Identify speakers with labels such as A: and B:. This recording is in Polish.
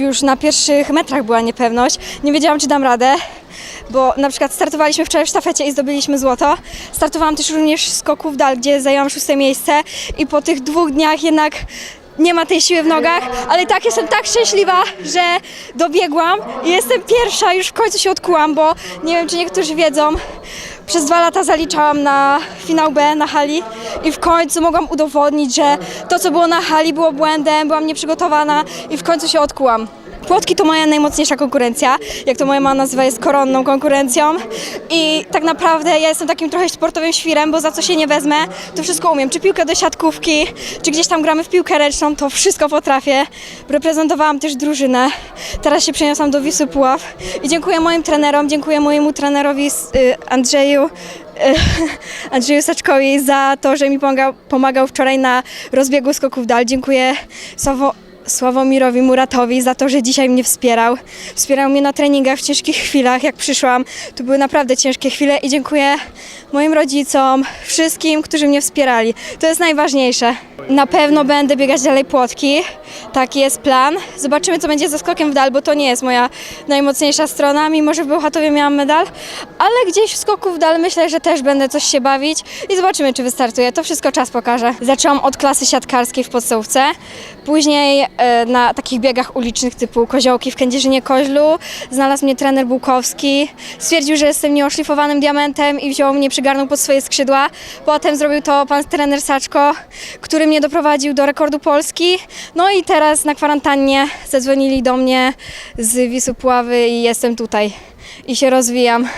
A: już na pierwszych metrach była niepewność. Nie wiedziałam, czy dam radę, bo na przykład startowaliśmy wczoraj w sztafecie i zdobyliśmy złoto. Startowałam też również w skoku w dal, gdzie zajęłam szóste miejsce i po tych dwóch dniach jednak nie ma tej siły w nogach, ale tak jestem tak szczęśliwa, że dobiegłam i jestem pierwsza, już w końcu się odkułam, bo nie wiem, czy niektórzy wiedzą, przez dwa lata zaliczałam na finał B na hali i w końcu mogłam udowodnić, że to, co było na hali, było błędem, byłam nieprzygotowana i w końcu się odkułam. Płotki to moja najmocniejsza konkurencja, jak to moja mama nazywa, jest koronną konkurencją i tak naprawdę ja jestem takim trochę sportowym świrem, bo za co się nie wezmę, to wszystko umiem. Czy piłkę do siatkówki, czy gdzieś tam gramy w piłkę ręczną, to wszystko potrafię. Reprezentowałam też drużynę, teraz się przeniosłam do Wisły Puław i dziękuję moim trenerom, dziękuję mojemu trenerowi y, Andrzeju, y, Andrzeju Saczkowi za to, że mi pomagał, pomagał wczoraj na rozbiegu skoków dal. Dziękuję Sławo, Sławomirowi Muratowi za to, że dzisiaj mnie wspierał. Wspierał mnie na treningach w ciężkich chwilach, jak przyszłam. To były naprawdę ciężkie chwile i dziękuję moim rodzicom, wszystkim, którzy mnie wspierali. To jest najważniejsze. Na pewno będę biegać dalej płotki. Taki jest plan. Zobaczymy, co będzie ze skokiem w dal, bo to nie jest moja najmocniejsza strona, mimo że w Bełchatowie miałam medal. Ale gdzieś w skoku w dal myślę, że też będę coś się bawić i zobaczymy, czy wystartuję. To wszystko czas pokaże. Zaczęłam od klasy siatkarskiej w podstawówce. Później na takich biegach ulicznych typu koziołki w Kędzierzynie-Koźlu znalazł mnie trener Bułkowski. Stwierdził, że jestem nieoszlifowanym diamentem i wziął mnie, przygarnął pod swoje skrzydła. Potem zrobił to pan trener Saczko, który mnie doprowadził do rekordu Polski. No i teraz na kwarantannie zadzwonili do mnie z Wisły Puławy i jestem tutaj i się rozwijam.